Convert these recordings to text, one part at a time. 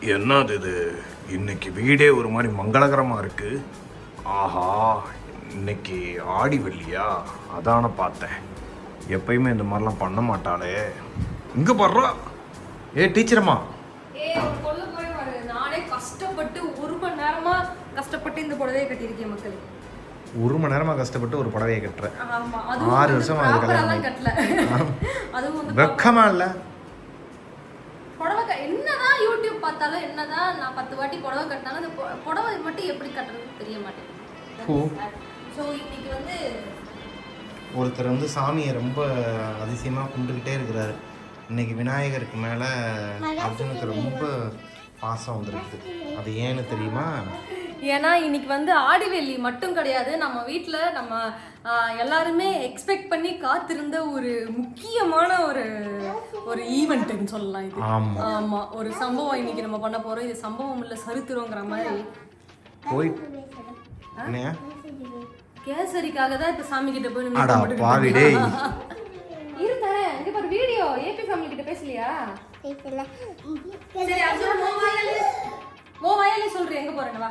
என்னது இது? இன்னைக்கு வீடே ஒரு மாதிரி மங்களகரமாக இருக்கு. ஆஹா இன்னைக்கு ஆடி வெள்ளியா? அதான பார்த்தேன். எப்பயுமே இந்த மாதிரிலாம் பண்ண மாட்டாளே. இங்கே படுறா ஏ டீச்சரம்மா. நானே கஷ்டப்பட்டு ஒரு மணி நேரமா கஷ்டப்பட்டு இந்த புடவையை கட்டியிருக்கேன் மக்கள். ஒரு மணி நேரமாக கஷ்டப்பட்டு ஒரு புடவையை கட்டுறேன் ஆறு வருஷம் ஆ. கல்யாணம் வெக்கமா இல்லை புடவை க- என்னதான் யூடியூப் பார்த்தாலும் என்னதான் நான் பத்து வாட்டி புடவை கட்டினாலும் அந்த புடவை மட்டும் எப்படி கட்டுறதுன்னு தெரிய. மாட்டேங்குது ஸோ இன்னைக்கு வந்து ஒருத்தர் வந்து சாமியை ரொம்ப அதிசயமாக கும்பிட்டுக்கிட்டே இருக்கிறாரு. இன்னைக்கு விநாயகருக்கு மேலே அர்ஜுனுக்கு ரொம்ப பாசம் வந்திருக்குது அது ஏன்னு தெரியுமா? ஏன்னா இன்னைக்கு வந்து ஆடிவெள்ளி மட்டும் கிடையாது. நம்ம வீட்டில் நம்ம எல்லாருமே எக்ஸ்பெக்ட் பண்ணி காத்திருந்த ஒரு முக்கியமான ஒரு ஒரு ஈவெண்ட்னு சொல்லலாம் இது. ஆமாம் ஆமா. ஒரு சம்பவம் இன்னைக்கு நம்ம பண்ண போறோம். இது சம்பவம் இல்ல சரித்திரங்கிற மாதிரி. கேசரிக்காக தான் இப்ப சாமி கிட்ட போய் நின்னு அடா கும்பிட்டுட்டு பாவி இருக்கியா? டேய். இரு தரேன் இங்க பாரு வீடியோ. ஏபி ஃபேமிலி கிட்ட பேசலையா? சரி அர்ஜுன் மோ மோ வாயாலே சொல்றேன் எங்க போறேன்னு வா.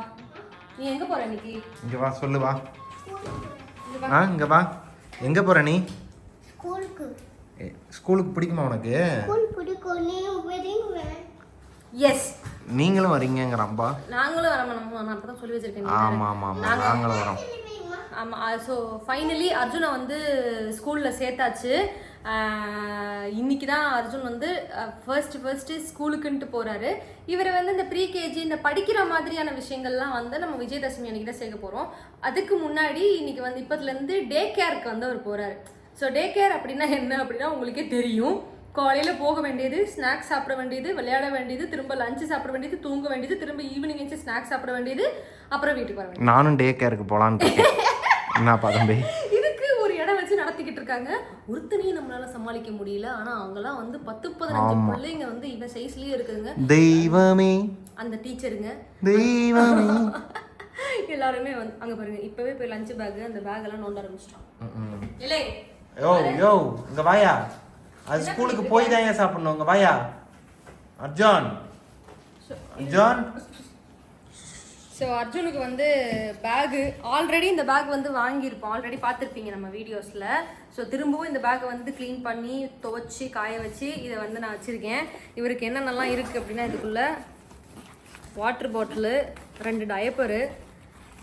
நீ எங்க போற இன்னைக்கு? இங்கே வா சொல்லு வா. ஆ இங்கே வா. எங்கே போகிற நீ? ஸ்கூலுக்கு. ஸ்கூலுக்கு பிடிக்குமா உனக்கு? ஸ்கூல் பிடிக்கும். நீ வருவீங்க எஸ் நீங்களும் வரீங்கங்கிறான்பா நாங்களும் வர நம்ம நான் அப்பதான் சொல்லி வச்சிருக்கேன். ஆமாம் ஆமாம் ஆமாம் நாங்களும் வரோம். ஆமாம் ஸோ ஃபைனலி அர்ஜுனை வந்து ஸ்கூலில் சேர்த்தாச்சு. இன்னைக்கு தான் அர்ஜுன் வந்து ஃபர்ஸ்ட் ஃபர்ஸ்ட் ஸ்கூலுக்குன்ட்டு போறாரு. இவர் வந்து இந்த ப்ரீ கேஜி இந்த படிக்கிற மாதிரியான விஷயங்கள்லாம் வந்து நம்ம விஜயதசமி அன்னைக்கு தான் சேர்க்க போகிறோம் அதுக்கு முன்னாடி இன்னைக்கு வந்து இப்போதுலேருந்து டே கேருக்கு வந்து அவர் போறாரு. ஸோ டே கேர் அப்படின்னா என்ன அப்படின்னா உங்களுக்கே தெரியும். காலையில் போக வேண்டியது ஸ்நாக்ஸ் சாப்பிட வேண்டியது விளையாட வேண்டியது திரும்ப லஞ்சு சாப்பிட வேண்டியது தூங்க வேண்டியது திரும்ப ஈவினிங் எச்சு ஸ்நாக்ஸ் சாப்பிட வேண்டியது அப்புறம் வீட்டுக்கு வர வேண்டியது. நானும் டே கேருக்கு போகலான்னு என்னப்பா தம்பி? இதுக்கு ஒரு இடம் வச்சு நடத்திக்கிட்டு இருக்காங்க. ஒருத்தனையும் நம்மளால சமாளிக்க முடியல. ஆனா அவங்கலாம் வந்து பத்து பதினஞ்சு பிள்ளைங்க வந்து இவன் சைஸ்லயே இருக்குதுங்க. தெய்வமே. அந்த டீச்சருங்க. தெய்வமே. எல்லாருமே வந்து அங்க பாருங்க இப்பவே போய் லஞ்ச் பேக் அந்த பேக் எல்லாம் நோண்ட ஆரம்பிச்சிட்டோம் இல்லை யோ யோ இங்க வாயா. அது ஸ்கூலுக்கு போய் தான் ஏன் சாப்பிடணும்? இங்க வாயா. அர்ஜுன். அர்ஜுன். ஸோ அர்ஜுனுக்கு வந்து பேகு ஆல்ரெடி இந்த பேக் வந்து வாங்கியிருப்போம். ஆல்ரெடி பார்த்துருப்பீங்க நம்ம வீடியோஸில் ஸோ திரும்பவும் இந்த பேக்கை வந்து க்ளீன் பண்ணி துவைச்சி காய வச்சு இதை வந்து நான் வச்சுருக்கேன். இவருக்கு என்னென்னலாம் இருக்குது அப்படின்னா இதுக்குள்ளே வாட்டர் பாட்டிலு ரெண்டு டயப்பரு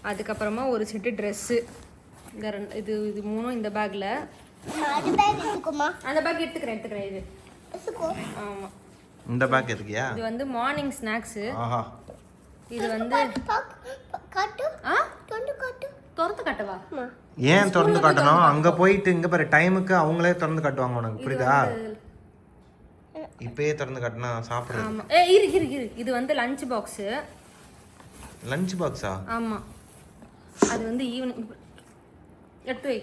அதுக்கப்புறமா ஒரு செட்டு ட்ரெஸ்ஸு இந்த ரெண்டு இது இது மூணும் இந்த பேக்கில் அது பேக் எடுத்துக்குமா? அந்த பேக் எடுத்துக்கிறேன் எடுத்துக்கிறேன் இது. ஆமாம் இந்த பேக் இருக்கியா இது வந்து மார்னிங் ஸ்நாக்ஸு ஆஹா. இது வந்து திறந்து காட்டவா? ஏன் திறந்து காட்டணும்? அங்க போயிட்டு இங்க பாரு டைமுக்கு அவங்களே திறந்து காட்டுவாங்க உனக்கு புரியுதா? இப்பயே திறந்து காட்டினா சாப்பிடுறது. ஆமாம் ஏ இரு இரு இரு. இது வந்து லஞ்ச் பாக்ஸு லஞ்ச் பாக்ஸா ஆமாம் அது வந்து ஈவினிங் எடுத்து வை.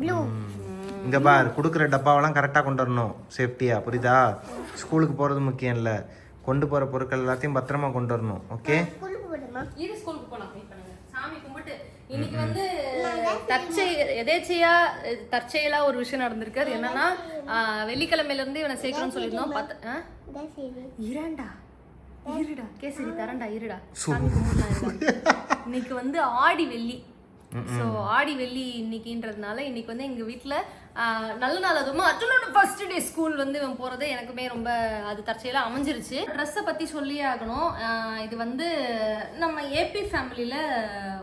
ப்ளூ இங்க பார் கொடுக்குற டப்பாவெல்லாம் கரெக்டாக கொண்டு வரணும். சேஃப்டியா புரியுதா? ஸ்கூலுக்கு போறது முக்கியம் இல்லை. கொண்டு போற பொருட்கள் எல்லாத்தையும் பத்திரமா கொண்டு வரணும் ஓகே ஸ்கூலுக்கு போகலாம் சாமி கும்பிட்டு இன்னைக்கு வந்து தற்செய எதேச்சையா தற்செயலா ஒரு விஷயம் நடந்திருக்கு அது என்னன்னா வெள்ளிக்கிழமையில இருந்து இவனை சேர்க்கணும்னு சொல்லியிருந்தோம். பத்து இரண்டா? இருடா கேசரி தரண்டா இருடா. சாமி. இன்னைக்கு வந்து ஆடி வெள்ளி. ஸோ ஆடி வெள்ளி இன்னைக்குன்றதுனால இன்னைக்கு வந்து எங்கள் வீட்டில் நல்ல நாள் அதுவும். அர்ஜுனோட ஃபர்ஸ்ட் டே ஸ்கூல் வந்து இவன் போகிறது எனக்குமே ரொம்ப அது தற்செயலாக அமைஞ்சிருச்சு. ட்ரெஸ்ஸை பற்றி சொல்லியே ஆகணும். இது வந்து நம்ம ஏபி ஃபேமிலியில்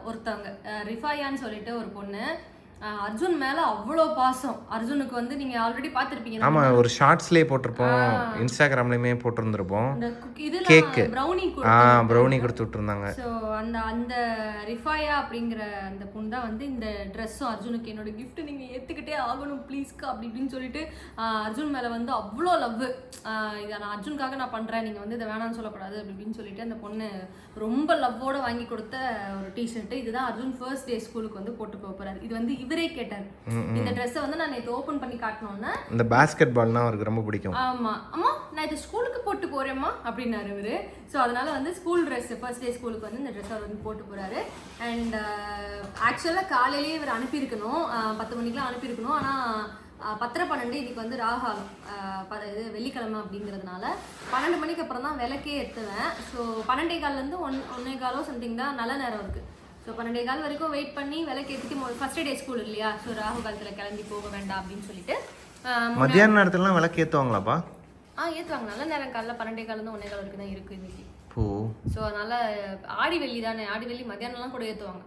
ஒருத்தவங்க. ரிஃபாயான்னு சொல்லிட்டு ஒரு பொண்ணு. அர்ஜுன் மேலே அவ்வளோ பாசம். அர்ஜுனுக்கு வந்து நீங்கள் ஆல்ரெடி பார்த்துருப்பீங்க. ஆமா ஒரு ஷார்ட்ஸ்லயே போட்டிருப்போம். இன்ஸ்டாகிராம்லயுமே போட்டிருந்திருப்போம். இதில் கேக்கு. ப்ரௌனி ஆ ப்ரௌனி கொடுத்து விட்டுருந்தாங்க. ஸோ அந்த அந்த ரிஃபாயா அப்படிங்கிற அந்த பொண்ணு தான் வந்து இந்த ட்ரெஸ்ஸும் அர்ஜுனுக்கு என்னோட gift நீங்கள் ஏற்றுக்கிட்டே ஆகணும் ப்ளீஸ்க்கா அப்படி இப்படின்னு சொல்லிட்டு அர்ஜுன் மேலே வந்து அவ்வளோ லவ் இதை நான் அர்ஜுனுக்காக நான் பண்ணுறேன் நீங்கள் வந்து இதை வேணாம்னு சொல்லக்கூடாது அப்படி இப்படின்னு சொல்லிட்டு அந்த பொண்ணு ரொம்ப லவ்வோட வாங்கி கொடுத்த ஒரு டிஷர்ட்டு இதுதான் அர்ஜுன் ஃபர்ஸ்ட் டே ஸ்கூலுக்கு வந்து போட்டு போறாரு. இது வந்து இவரே கேட்டார். இந்த ட்ரெஸ்ஸை வந்து நான் நேற்று ஓப்பன் பண்ணி காட்டினோன்னே இந்த பாஸ்கெட் பால்னா அவருக்கு ரொம்ப பிடிக்கும். ஆமா. அம்மா நான் இது ஸ்கூலுக்கு போட்டு போறேம்மா அப்படின்னாரு இவரு. ஸோ அதனால வந்து ஸ்கூல் ட்ரெஸ் ஃபர்ஸ்ட் டே ஸ்கூலுக்கு வந்து இந்த ட்ரெஸ் அவர் வந்து போட்டு போறாரு. அண்ட் ஆக்சுவலாக காலையிலேயே இவர் அனுப்பியிருக்கணும். பத்து மணிக்கெலாம் அனுப்பியிருக்கணும். ஆனால் பத்தரை பன்னெண்டு இன்னைக்கு வந்து ராகாலம் இது வெள்ளிக்கிழமை அப்படிங்கிறதுனால பன்னெண்டு மணிக்கு அப்புறம் தான் விளக்கே ஏற்றுவேன் ஸோ பன்னெண்டே கால்லேருந்து ஒன் ஒன்னே காலோ சம்திங் தான் நல்ல நேரம் இருக்குது ஸோ பன்னெண்டே கால் வரைக்கும் வெயிட் பண்ணி விளக்கு ஏற்றிட்டு ஃபஸ்ட் டே ஸ்கூல் இல்லையா? ஸோ ராகு காலத்தில் கிளம்பி போக வேண்டாம் அப்படின்னு சொல்லிட்டு மத்தியான நேரத்துலலாம் விளக்கு ஏற்றுவாங்களாப்பா ஆ ஏற்றுவாங்க நல்ல நேரம் காலைல பன்னெண்டே காலேருந்து ஒன்னே கால் வரைக்கும் தான் இருக்குது இன்னைக்கு. பூ. ஸோ அதனால ஆடி வெள்ளி தானே. ஆடி வெள்ளி மத்தியானம்லாம் கூட ஏற்றுவாங்க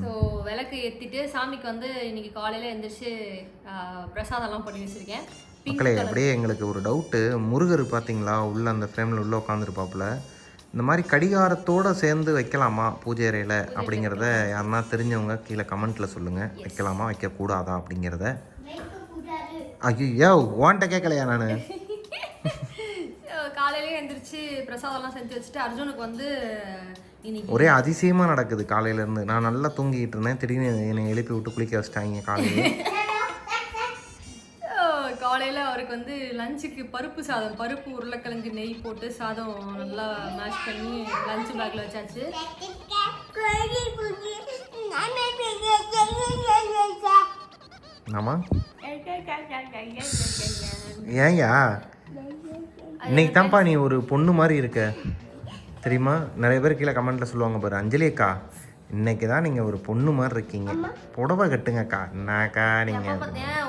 ஸோ விளக்கு ஏற்றிட்டு சாமிக்கு வந்து இன்னைக்கு காலையில் எந்திரிச்சு ஆ, பிரசாதம்லாம் பண்ணி வச்சுருக்கேன். மக்களே அப்படியே எங்களுக்கு ஒரு டவுட்டு முருகர் பார்த்தீங்களா உள்ள அந்த ஃப்ரேமில் உள்ள உட்காந்துருப்பாப்புல இந்த மாதிரி கடிகாரத்தோட சேர்ந்து வைக்கலாமா பூஜை அறையில் அப்படிங்கிறத யாருன்னா தெரிஞ்சவங்க கீழே கமெண்ட்டில் சொல்லுங்கள் வைக்கலாமா வைக்கக்கூடாதா அப்படிங்கிறத. ஐயோ ஓன்ட்ட கேட்கலையா நான்? காலையிலே எந்திரிச்சு பிரசாதம்லாம் செஞ்சு வச்சுட்டு அர்ஜுனுக்கு வந்து ஒரே அதிசயமாக நடக்குது காலையிலேருந்து நான் நல்லா தூங்கிட்டு இருந்தேன். திடீர்னு என்னை எழுப்பி விட்டு குளிக்க வச்சிட்டாங்க காலையில். காலையில் அவருக்கு வந்து லஞ்சுக்கு பருப்பு சாதம் பருப்பு உருளைக்கிழங்கு நெய் போட்டு சாதம் நல்லா மேஷ் பண்ணி லஞ்ச் பேக்கில் வச்சாச்சு. ஆமா. ஏன்யா? இன்னைக்கு தான்ப்பா நீ ஒரு பொண்ணு மாதிரி இருக்க. தெரியுமா? நிறைய பேர் கீழே கமெண்ட்ல சொல்லுவாங்க பாரு அஞ்சலி அக்கா இன்னைக்கு தான் நீங்க ஒரு பொண்ணு மாதிரி இருக்கீங்க. புடவை கட்டுங்கக்கா. என்னக்கா நீங்க? ஏன் ஒரு நாள்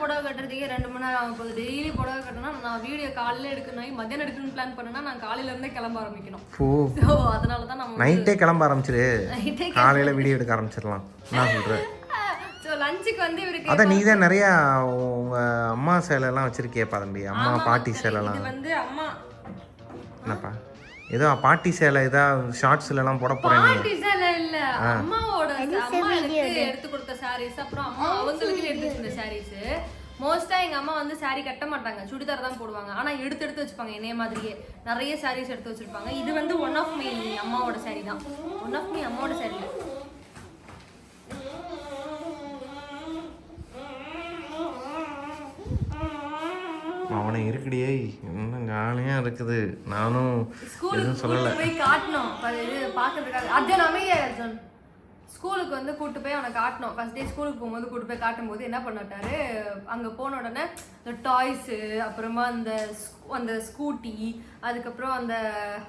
புடவை கட்டுறதுக்கே ரெண்டு மணி நேரம் ஆகும் டெய்லி புடவை கட்டினா நான் வீடியோ காலையில எடுக்கணும் மத்தியானம் எடுக்கணும்னு பிளான் பண்ணேன்னா நான் காலையில இருந்தே கிளம்ப ஆரம்பிக்கணும். ஸோ அதனால தான் நம்ம நைட்டே கிளம்ப ஆரம்பிச்சிரு. காலையில வீடியோ எடுக்க ஆரம்பிச்சிடலாம். நான் சொல்றேன் ஸோ லஞ்சுக்கு வந்து இவருக்கு அதான் நீ தான் நிறைய உங்க அம்மா சேலைலாம் வச்சிருக்கியப்பா தம்பி. அம்மா பாட்டி வந்து அம்மா. என்னப்பா? ஏதோ பாட்டி சேலை ஏதோ ஷார்ட்ஸ்ல எல்லாம் போட போறேன் பாட்டி சேலை இல்ல. அம்மாவோட அம்மா எடுத்து கொடுத்த சாரீஸ் அப்புறம் அம்மா அவங்களுக்கு எடுத்து வச்சிருந்த சாரீஸ் மோஸ்டா எங்க அம்மா வந்து saree கட்ட மாட்டாங்க. சுடிதார் தான் போடுவாங்க. ஆனா எடுத்து எடுத்து வச்சுப்பாங்க. என்னைய மாதிரியே. நிறைய சாரீஸ் எடுத்து வச்சிருப்பாங்க. இது வந்து ஒன் ஆஃப் மை அம்மாவோட saree தான். ஒன் ஆஃப் மை அம்மாவோட saree. இருக்குடியே இன்னும் ஜாலியா இருக்குது. நானும் எதுவும் சொல்லல. போய் காட்டணும். இது பாக்குறதுக்காக அர்ஜுன் அமைதியா அர்ஜுன் ஸ்கூலுக்கு வந்து கூட்டு போய் அவனை காட்டணும். ஃபர்ஸ்ட் டே ஸ்கூலுக்கு போகும்போது கூட்டு போய் காட்டும்போது என்ன பண்ணட்டாரு? அங்க போன உடனே இந்த டாய்ஸு அப்புறமா அந்த அந்த ஸ்கூட்டி அதுக்கப்புறம் அந்த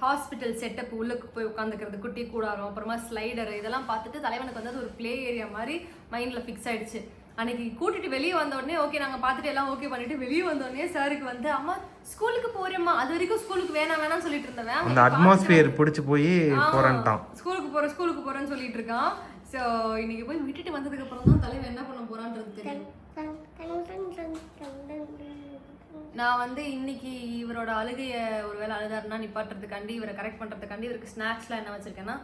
ஹாஸ்பிட்டல் செட்டப் உள்ளுக்கு போய் உட்காந்துக்கிறது குட்டி கூடாரம் அப்புறமா ஸ்லைடர் இதெல்லாம் பார்த்துட்டு தலைவனுக்கு வந்து அது ஒரு ப்ளே ஏரியா மாதிரி மைண்ட்ல ஃபிக்ஸ் ஆயிடுச்சு. அன்னைக்கு கூட்டிட்டு வெளியே வந்த உடனே ஓகே நாங்க பார்த்துட்டு எல்லாம் ஓகே பண்ணிட்டு வெளியே வந்த உடனே சாருக்கு வந்து அம்மா ஸ்கூலுக்கு போறேம்மா. அது வரைக்கும் ஸ்கூலுக்கு வேணாம் வேணாம்னு சொல்லிட்டு இருந்தவன். அந்த அட்மாஸ்பியர் பிடிச்சி போய் போறேன்ட்டான். ஸ்கூலுக்கு போறேன் ஸ்கூலுக்கு போறேன்னு சொல்லிட்டு இருக்கான். ஸோ இன்னைக்கு போய் விட்டுட்டு வந்ததுக்கு அப்புறம் தான் தலைவன் என்ன பண்ண போறான்றது தெரியும். நான் வந்து இன்னைக்கு இவரோட அழுகைய ஒருவேளை அழுதாருன்னா நிப்பாட்டுறதுக்காண்டி இவரை கரெக்ட் பண்றதுக்காண்டி இவருக்கு ஸ்நாக்ஸ்லாம் என்ன வச்சிருக்கேன்னா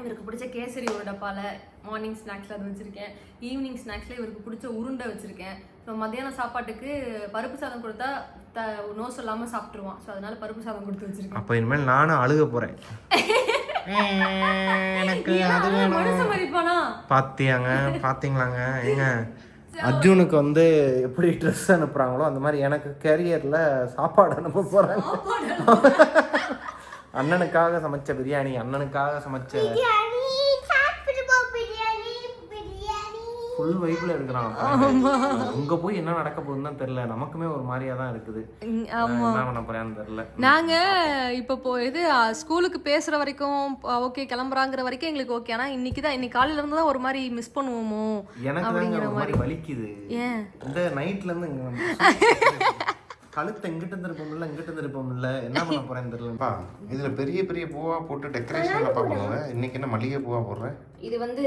இவருக்கு பிடிச்ச கேசரி ஒரு டப்பால மார்னிங் ஸ்நாக்ஸ்ல அது வச்சிருக்கேன். ஈவினிங் ஸ்நாக்ஸ்ல இவருக்கு பிடிச்ச உருண்டை வச்சிருக்கேன். ஸோ மத்தியானம் சாப்பாட்டுக்கு பருப்பு சாதம் கொடுத்தா த நோ சொல்லாம சாப்பிட்டுருவான். ஸோ அதனால பருப்பு சாதம் கொடுத்து வச்சிருக்கேன். அப்ப இனிமேல் நானும் அழுக போறேன். எனக்கு அது ஏன் மனுஷன் மதிப்பானா பாத்தியாங்க பாத்தீங்களாங்க? ஏங்க? அர்ஜுனுக்கு வந்து எப்படி ட்ரெஸ் அனுப்புறாங்களோ அந்த மாதிரி எனக்கு கேரியர்ல சாப்பாடு அனுப்ப போறாங்க. அண்ணனுக்காக சமைச்ச பிரியாணி அண்ணனுக்காக சமைச்ச ஃபுல் வைப்ல இருக்கிறான் அங்க போய் என்ன நடக்க போகுதுன்னு தான் தெரியல. நமக்குமே ஒரு மாதிரியா தான் இருக்குது என்ன பண்ண போறேன்னு தெரியல. நாங்க இப்ப போ இது ஸ்கூலுக்கு பேசுற வரைக்கும் ஓகே கிளம்புறாங்கிற வரைக்கும் எங்களுக்கு ஓகே. ஆனா இன்னைக்கு தான் இன்னைக்கு காலையில இருந்து தான் ஒரு மாதிரி மிஸ் பண்ணுவோமோ எனக்கு தாங்க ஒரு மாதிரி வலிக்குது. ஏன்? இந்த நைட்ல இருந்து இங்க வந்து கழுத்தை இங்கிட்டு திருப்பமில்ல இங்கிட்டு திருப்பமில்ல என்ன பண்ண போறேன்னு தெரியலப்பா இதுல பெரிய பெரிய பூவா போட்டு டெக்கரேஷன் பண்ணுவேன் இன்னைக்கு என்ன மல்லிகை பூவா போடுறேன் இது வந்து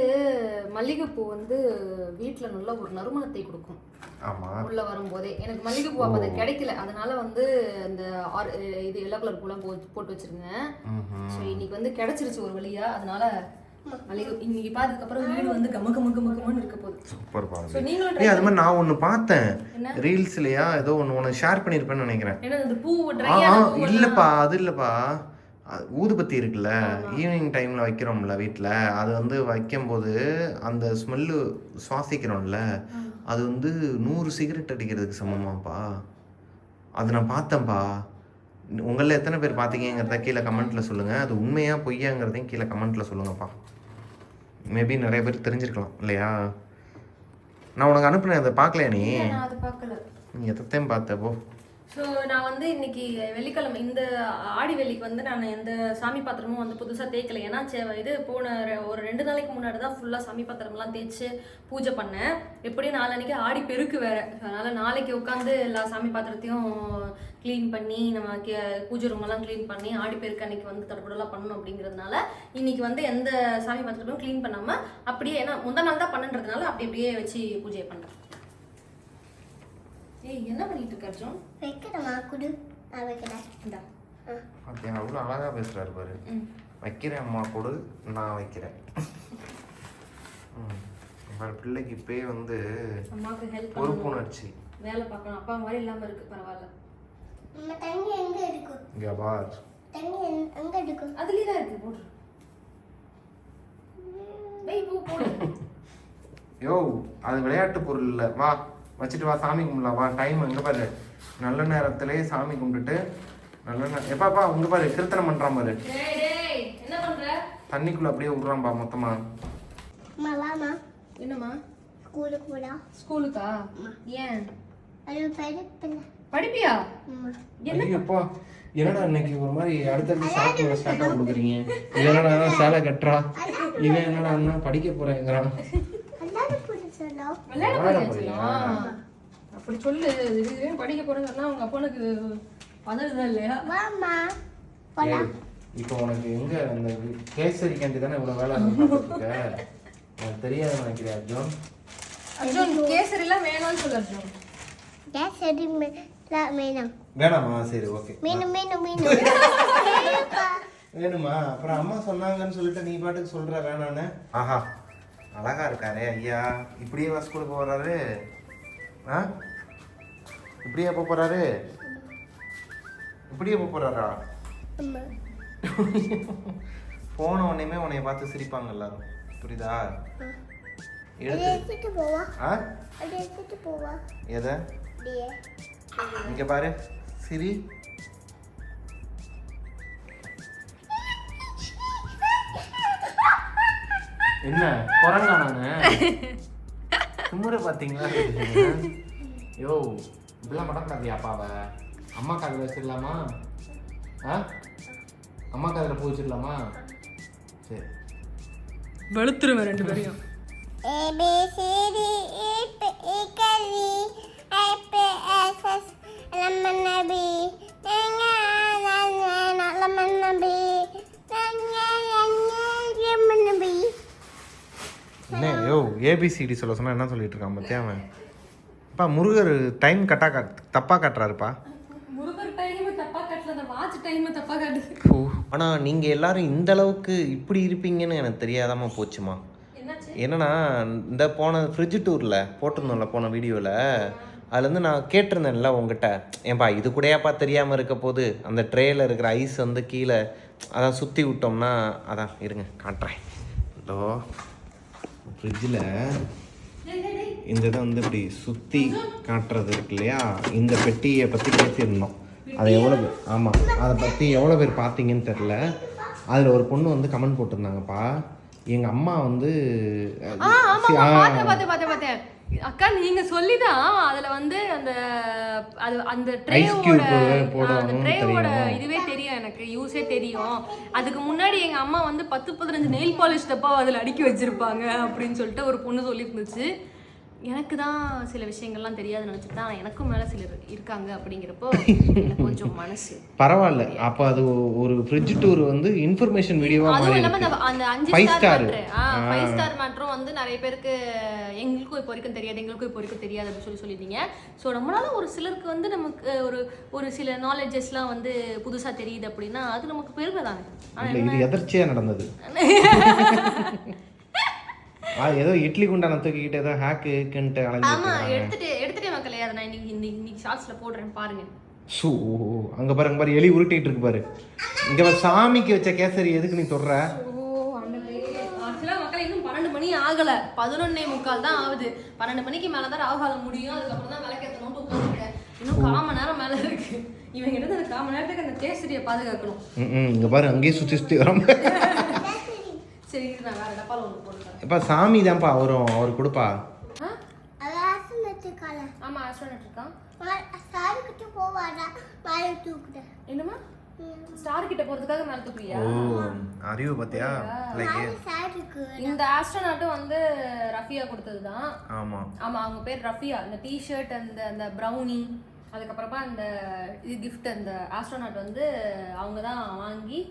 மல்லிகைப்பூ வந்து வீட்ல நல்ல ஒரு நறுமணத்தை கொடுக்கும். ஆமா. உள்ள வரும்போதே. எனக்கு மல்லிகைப்பூ அப்ப அது கிடைக்கல. அதனால வந்து அந்த இது எல்லோ கலர் பூலாம் போட்டு போட்டு வச்சிருந்தேன். ஸோ இன்னைக்கு வந்து கிடைச்சிருச்சு ஒரு வழியா. அதனால மல்லிகை இன்னைக்கு பார்த்ததுக்கு அப்புறம் வீடு வந்து கம கம கம கமன்னு இருக்க போகுது. சூப்பர் பாருங்க. நீங்களும் ஏய் அது மாதிரி நான் ஒன்று பார்த்தேன்? ரீல்ஸ்லயா ஏதோ ஒன்று உனக்கு ஷேர் பண்ணியிருப்பேன்னு நினைக்கிறேன். பூ ஆ, இல்லப்பா அது இல்லப்பா. ஊதுபத்தி இருக்குல்ல ஈவினிங் டைம்ல வைக்கிறோம்ல வீட்டில் அது வந்து வைக்கும்போது அந்த ஸ்மெல்லு சுவாசிக்கிறோம்ல அது வந்து நூறு சிகரெட் அடிக்கிறதுக்கு சமமாப்பா. அது நான் பார்த்தேன்ப்பா. உங்களில் எத்தனை பேர் பார்த்தீங்கிறத கீழே கமெண்ட்ல சொல்லுங்க. அது உண்மையா பொய்யாங்கிறதையும் கீழே கமெண்ட்ல சொல்லுங்கப்பா. மேபி நிறைய பேர் தெரிஞ்சிருக்கலாம் இல்லையா? நான் உனக்கு அனுப்புனேன் அதை பார்க்கலையா நீ? அதை பார்க்கல. நீ எத்தையும் பார்த்த போ. ஸோ நான் வந்து இன்னைக்கு வெள்ளிக்கிழமை இந்த ஆடி வெள்ளிக்கு வந்து நான் எந்த சாமி பாத்திரமும் வந்து புதுசாக தேய்க்கல. ஏன்னா சே- இது போன ஒரு ரெண்டு நாளைக்கு முன்னாடி தான் ஃபுல்லாக சாமி பாத்திரம்லாம் தேய்ச்சி பூஜை பண்ணேன். எப்படியும் நாளன்னைக்கு ஆடி பெருக்கு வேற. அதனால நாளைக்கு உட்காந்து எல்லா சாமி பாத்திரத்தையும் க்ளீன் பண்ணி நம்ம கே பூஜை எல்லாம் க்ளீன் பண்ணி ஆடி பெருக்கு அன்னைக்கு வந்து தடபுடலாம் பண்ணணும் அப்படிங்கிறதுனால இன்னைக்கு வந்து எந்த சாமி பாத்திரமும் க்ளீன் பண்ணாமல் அப்படியே ஏன்னா முந்தா நாள் தான் பண்ணுன்றதுனால அப்படி அப்படியே வச்சு பூஜை பண்ணுறேன் ஏய் என்ன பண்ணிட்டு இருக்க அர்ஜுன்? வைக்கிறமா குடு. நான் வைக்கிறேன். இந்தா. அப்படியா அவ்வளோ அழகாக பேசுகிறாரு பாரு. ம். வைக்கிறேன் அம்மா கொடு. நான் வைக்கிறேன். பிள்ளைக்கு இப்பயே வந்து பொறுப்புணர்ச்சி வேலை பார்க்கணும். அப்பா மாதிரி இல்லாம இருக்கு பரவாயில்ல. நம்ம தண்ணி எங்க இருக்கும் இங்கே பார். தண்ணி எங்க- இருக்கும் அதுலயே தான் இருக்கு போடு. வெய் பூ போடு. யோ அது விளையாட்டு பொருள் இல்லை. வா வச்சுட்டு வா சாமி கும்பிடலாம். வா டைம் எங்கே பாரு. நல்ல நேரத்திலே சாமி கும்பிட்டுட்டு நல்ல நேரம் எப்பாப்பா இங்க பாரு கீர்த்தனம் பண்ணுறான் பாரு. டேய் டேய் என்ன பண்ற? தண்ணிக்குள்ளே அப்படியே விட்றான்பா மொத்தமா. என்னம்மா? ஸ்கூலுக்கு போடா. ஸ்கூலுக்கா? ஏன்? அது படிப்பில்லை படிப்பியா? ஐயோப்பா என்னடா இன்னைக்கு ஒரு மாதிரி அடுத்தடுத்து சாப்பிட்டு ஸ்டார்ட்டாக கொடுக்குறீங்க? இது என்னடா சேலை கட்டுறா? இவன் என்னடா அண்ணா படிக்க போறேங்கிறான்? அப்படி சொல்லு இதுவே படிக்க போறேன்னு சொன்னா உங்க அப்பனுக்கு பதறுதா இல்லையா? இப்போ உனக்கு எங்க அந்த கேசரி கேண்டி தானே இவ்வளவு வேலை எனக்கு தெரியாது நினைக்கிறேன் அர்ஜுன்? அர்ஜுன் கேசரி எல்லாம் வேணாம்னு சொல்லு அர்ஜுன். வேணாமா. சரி ஓகே வேணுமா அப்புறம் அம்மா சொன்னாங்கன்னு சொல்லிட்டு நீ பாட்டுக்கு சொல்ற வேணான்னு. ஆஹா. அழகா இருக்காரே ஐயா. இப்படியே ஸ்கூலுக்கு போறாரு. ஆ? இப்படியே போக போறாரு? இப்படியே போக போறாரா? அம்மா. போன உடனேமே உன்னைய பார்த்து சிரிப்பாங்க எல்லாரும். புரியுதா? எடுத்து. எடுத்துட்டு போவா. ஆ? எதை? இங்க பாரு சிரி. என்ன குரங்கா நானு குமுற பாத்தீங்களா யோ இப்படிலாம் பண்ணக்கூடாது அப்பாவை அம்மா காதில் வச்சிடலாமா? ஆ? அம்மா காதில் பூ வச்சிடலாமா? சரி. வெளுத்துருவேன் ரெண்டு பேரையும். A ஏபிசிடி சொல்ல சொன்னா என்ன சொல்லிட்டு இருக்கான் பத்தியா அவன்? அப்பா முருகர் டைம் கட்டா காட் தப்பா காட்டுறாருப்பா. முருகர் டைம் தப்பா காட்டல அந்த வாட்ச் டைம் தப்பா காட்டுது. ஃபு. ஆனா நீங்க எல்லாரும் இந்த அளவுக்கு இப்படி இருப்பீங்கன்னு எனக்கு தெரியாதாம போச்சுமா என்னன்னா இந்த போன ஃப்ரிட்ஜ் டூரில் போட்டிருந்தோம்ல போன வீடியோவில் அதுலேருந்து நான் கேட்டிருந்தேன்ல உங்ககிட்ட ஏன்பா இது கூடயாப்பா தெரியாமல் இருக்க போது அந்த ட்ரேயில் இருக்கிற ஐஸ் வந்து கீழே அதான் சுற்றி விட்டோம்னா அதான் இருங்க காட்டுறேன். இதோ ஃப்ரிட்ஜில் இந்த இதை வந்து இப்படி சுற்றி காட்டுறது இருக்கு இல்லையா? இந்த பெட்டியை பற்றி பேசியிருந்தோம். அதை எவ்வளோ பேர் ஆமாம் அதை பற்றி எவ்வளோ பேர் பார்த்தீங்கன்னு தெரில அதில் ஒரு பொண்ணு வந்து கமெண்ட் போட்டிருந்தாங்கப்பா. எங்கள் அம்மா வந்து அக்கா நீங்க சொல்லிதான் அதுல வந்து அந்த அது அந்த ட்ரேவோட அந்த ட்ரேவோட. இதுவே தெரியும் எனக்கு யூஸே தெரியும் அதுக்கு முன்னாடி எங்க அம்மா வந்து பத்து பதினஞ்சு நெயில் பாலிஷ் டப்பா அதுல அடுக்கி வச்சிருப்பாங்க அப்படின்னு சொல்லிட்டு ஒரு பொண்ணு சொல்லியிருந்துச்சு எனக்கு தான் சில விஷயங்கள்லாம் தெரியாது நினைச்சிட்டு தான் எனக்கும் மேல சிலர் இருக்காங்க அப்படிங்கிறப்போ எனக்கு கொஞ்சம் மனசு பரவாயில்ல. அப்போ அது ஒரு ஃப்ரிட்ஜ் டூர் வந்து இன்ஃபர்மேஷன் மாறி இல்லாம இருக்கு அந்த- அஞ்சு Five ஸ்டார் ஃபைவ் ஸ்டார் மேட்ரும் வந்து நிறைய பேருக்கு எங்களுக்கும் இப்போ வரைக்கும் தெரியாது எங்களுக்கும் இப்போ வரைக்கும் தெரியாது அப்படின்னு சொல்லி சொல்லியிருந்தீங்க. ஸோ நம்மளால ஒரு சிலருக்கு வந்து நமக்கு ஒரு ஒரு சில நாலேஜஸ்லாம் வந்து புதுசா தெரியுது அப்படின்னா அது நமக்கு பெருமை தானே இது எதர்ச்சியாக நடந்தது. ஆ ஏதோ இட்லி குண்டான தூக்கிக்கிட்டு ஏதோ ஹேக்கு ஹேக்குன்ட்டு ஆமா அலைஞ்சிட்டு எடுத்துட்டு எடுத்துட்டே மக்களே அதை நான் இன்னைக்கு இன்னைக்கு இன்னைக்கு ஷார்ட்ஸ்ல போடுறேன் பாருங்க. ஷூ அங்கே பாரு அங்கே பாரு எலி உருட்டிட்டு இருக்கு பாரு. இங்கே பாரு சாமிக்கு வச்ச கேசரி எதுக்கு நீ தொடுற? ஓ ஆக்சுவலா மக்கள் இன்னும் பன்னெண்டு மணி ஆகல. பதினொன்னே முக்கால் தான் ஆகுது. பன்னெண்டு மணிக்கு மேல தான் ராகுகாலம் முடியும். அதுக்கப்புறம் தான் விளக்கேற்றணும் உட்காந்துருக்கேன் இன்னும் கால் மணி நேரம் மேல இருக்கு. இவங்க கிட்ட அந்த கால் மணி நேரத்துக்கு அந்த கேசரியை பாதுகாக்கணும். ம் இங்கே பாரு அங்கேயே சுற்றி சுற்றி வரோம். சரி இரு, நான் வேற டப்பால ஒன்று போட்டுக்கிறேன் இப்போ சாமி தான்ப்பா வரும் அவர் கொடுப்பா. ஆமா ஆஸ்ட்ரோனட் இருக்கான் சாருக்கிட்ட போவாடா மேலே தூக்குறேன் என்னமா ஸ்டார் கிட்ட போறதுக்காக மேல தூக்குறியா? ஓ அறிவு லைக் சாருக்கு இந்த ஆஸ்ட்ரோனாட்டும் வந்து ரஃபியா கொடுத்ததுதான். ஆமாம் ஆமா அவங்க பேர் ரஃபியா. இந்த டிஷர்ட் அந்த அந்த ப்ரௌனி அதுக்கப்புறமா அந்த இது கிஃப்ட் அந்த ஆஸ்ட்ரோனாட் வந்து அவங்க தான் வாங்கி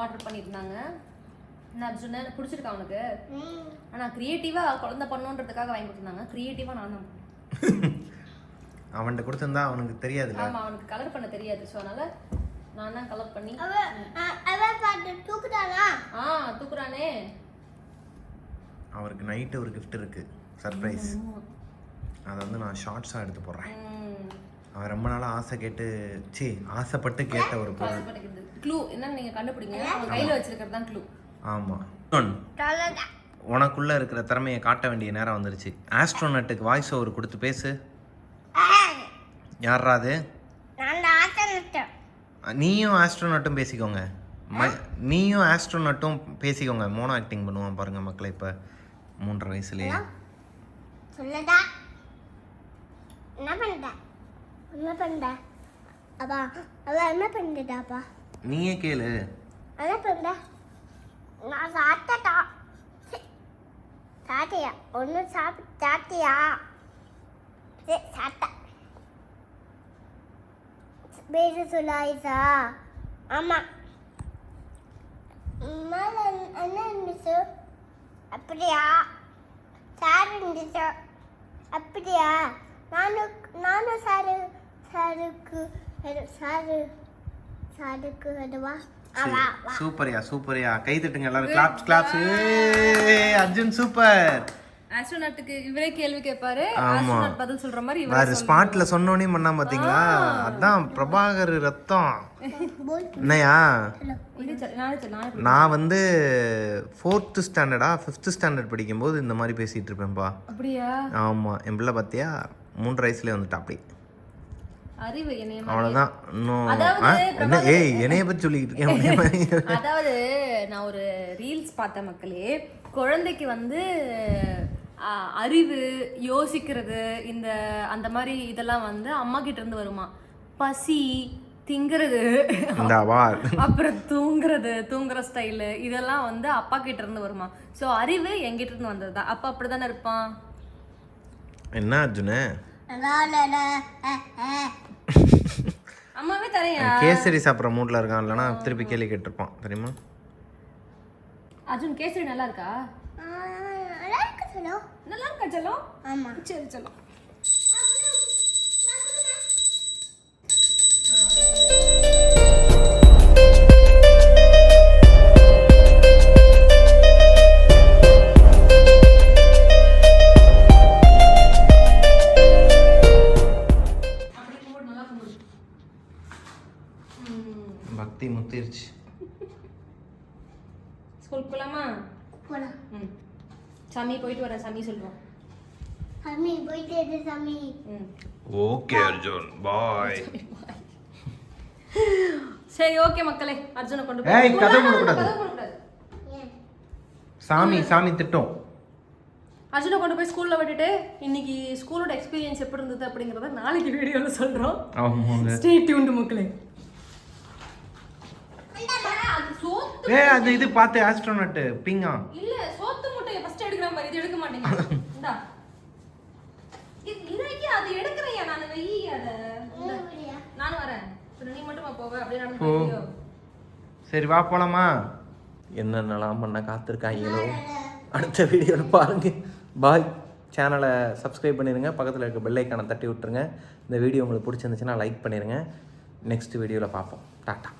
ஆர்டர் பண்ணியிருந்தாங்க. நான் சொன்னேன் பிடிச்சிருக்கா அவனுக்கு ஆனா கிரியேட்டிவா குழந்தை பண்ணுன்றதுக்காக வாங்கி கொடுத்துருந்தாங்க. கிரியேட்டிவா நான் தான். அவன்கிட்ட கொடுத்துருந்தா அவனுக்கு தெரியாதுல்ல? ஆமா அவனுக்கு கலர் பண்ண தெரியாது. ஸோ அதனால நான் தான் கலர் பண்ணி தூக்குதானா? ஆ தூக்குறானே. அவருக்கு நைட்டு ஒரு gift இருக்கு. சர்ப்ரைஸ் அதை வந்து நான் ஷார்ட்ஸாக எடுத்து போடுறேன். அவன் ரொம்ப நாளாக ஆசை கேட்டு சி ஆசைப்பட்டு கேட்ட ஒரு பொருள். க்ளூ என்னன்னு நீங்க கண்டுபிடிங்க. அவங்க கையில வச்சிருக்கிறது தான் க்ளூ ஆமாம் உனக்குள்ள இருக்கிற திறமையை காட்ட வேண்டிய நேரம் வந்துருச்சு. ஆஸ்ட்ரோனட்டுக்கு வாய்ஸ் ஓவர் கொடுத்து பேசு. யாரா அது? நீயும் ஆஸ்ட்ரோனட்டும் பேசிக்கோங்க. ம- நீயும் ஆஸ்ட்ரோனட்டும் பேசிக்கோங்க. மோனோ ஆக்டிங் பண்ணுவான் பாருங்க மக்களை இப்போ. மூன்றரை வயசுலயே. சொல்லடா என்ன பண்ணுற என்ன பண்ணுற அப்பா அவ என்ன பண்ணுறாப்பா நீயே கேளு. என்ன பண்ணுற நான் சாப்பிட்டா சாப்பிட்டியா? ஒன்று சாப்பிட்டு சாப்பிட்டியா? சரி சாப்பிட்டேன். பேரு சொல்லாயிசா ஆமாம் மேலே என்ன இருந்துச்சு? அப்படியா? சார் இருந்துச்சு? அப்படியா? நானும் நானும் சாரு சாருக்கு சாரு சாருக்கு அதுவா? வா சூப்பர்யா சூப்பர்யா. கை தட்டுங்க எல்லாரும். Claps claps Arjun super. ஆஸ்ட்ரோநாட்டுக்கு இவரே கேள்வி கேட்பாரு ஆமா. ஆஸ்ட்ரோநாட் பதில் சொல்ற மாதிரி இவரே வேறு ஸ்பாட்ல சொன்னோன்னே பண்ணா பாத்தீங்களா? அதான் பிரபாகர் ரத்தம். என்னையா? சரி, நானே சரி, வந்து ஃபோர்த்து ஸ்டாண்டர்டா ஃபிஃப்த்து ஸ்டாண்டர்ட் படிக்கும்போது இந்த மாதிரி பேசிட்டு இருப்பேன்ப்பா அப்படியா? ஆமாம் என் பிள்ளை பார்த்தியா மூன்று வயசுலேயே வந்துட்டா அப்படி அறிவு. அவ்வளோதான் இன்னும் ஏய் என்னைய பற்றி சொல்லிக்கிட்டு இருக்கேன். அதாவது நான் ஒரு ரீல்ஸ் பார்த்த மக்களே குழந்தைக்கு வந்து அறிவு யோசிக்கிறது இந்த அந்த மாதிரி இதெல்லாம் வந்து அம்மா கிட்ட இருந்து வருமா? பசி திங்கிறது அப்புறம் தூங்குறது தூங்குற ஸ்டைலு இதெல்லாம் வந்து அப்பா கிட்ட இருந்து வருமா? ஸோ அறிவு எங்கிட்ட இருந்து வந்தது தான் அப்பா அப்படிதானே இருப்பான்? என்ன அர்ஜுனு? அம்மாவே தரையா? கேசரி சாப்பிட்ற மூட்ல இருக்கான் இல்லைனா திருப்பி கேள்வி கேட்டிருப்பான் தெரியுமா? அர்ஜுன் கேசரி நல்லா இருக்கா? நல்லா இருக்கு சொல்லு நல்லா இருக்கா செல்லம்? ஆமா. சரி செல்லம். பக்தி ஸ்கூல் போலாமா? போலாம். ம். சாமி போயிட்டு வரேன் சாமி சொல்லுவோம் சாமி போயிட்டு இரு சாமி. ம். ஓகே அர்ஜுன். பாய் சரி ஓகே மக்களே அர்ஜுனை கொண்டு ஏய், போய் மூடக்கூடாது. கதவு மூடக்கூடாது. ஏன்? சாமி சாமி திட்டம். அர்ஜுனை கொண்டு போய் ஸ்கூல்ல விட்டுட்டு இன்னைக்கு ஸ்கூலோட எக்ஸ்பீரியன்ஸ் எப்படி இருந்தது அப்படிங்கறத நாளைக்கு வீடியோல சொல்றோம். ஆமாங்க. ஸ்டே டியூன்டு மக்களே அது சோத்து ஏ அது இது பார்த்து ஆஸ்ட்ரோனட் பிங்கா இல்ல சோத்து முட்டையை ஃபர்ஸ்ட் எடுக்கிற மாதிரி இது எடுக்க மாட்டேங்க இந்தா. இது இதைக்கு அது எடுக்கிறேன் நான் வெயி அத? நானும் வரேன். நீ மட்டுமா போவ. அப்படியே நடந்து? சரி வா போலாமா? என்னென்னலாம் பண்ண காத்திருக்காங்களோ. அடுத்த வீடியோவில் பாருங்க. பாய். சேனலை சப்ஸ்கிரைப் பண்ணிடுங்க பக்கத்தில் இருக்க பெல் ஐக்கானை தட்டி விட்டுருங்க. இந்த வீடியோ உங்களுக்கு பிடிச்சிருந்துச்சுன்னா லைக் பண்ணிடுங்க நெக்ஸ்ட் வீடியோவில் பார்ப்போம். டாட்டா.